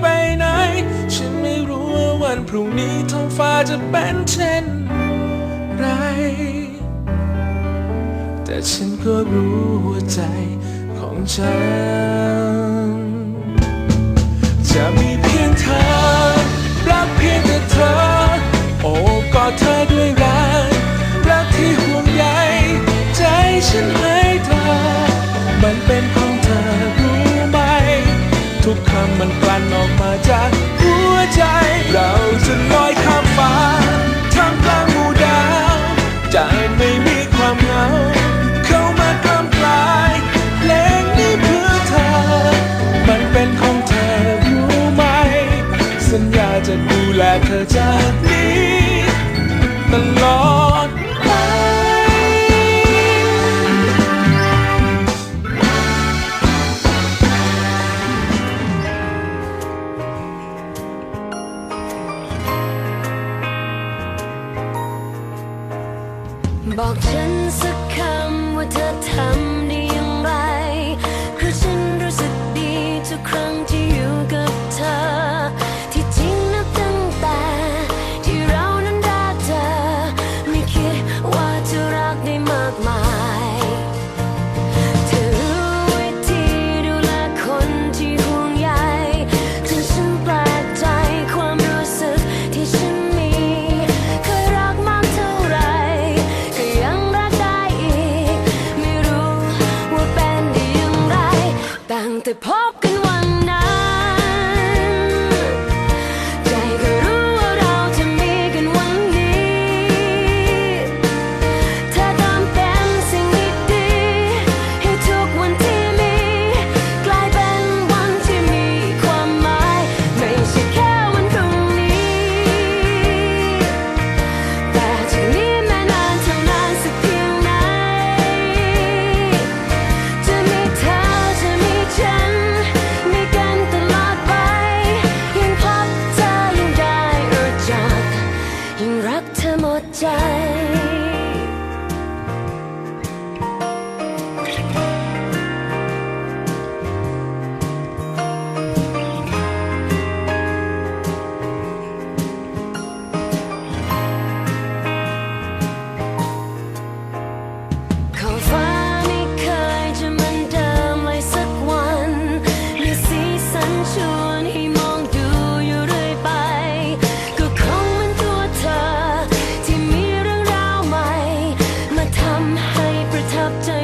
ไปไหน ฉันไม่รู้ว่าวันพรุ่งนี้ท้องฟ้าจะเป็นเช่นไร แต่ฉันก็รู้หัวใจของฉัน จะมีเพียงเธอรัก 家。 ยิ่งรักเธอหมดใจ up to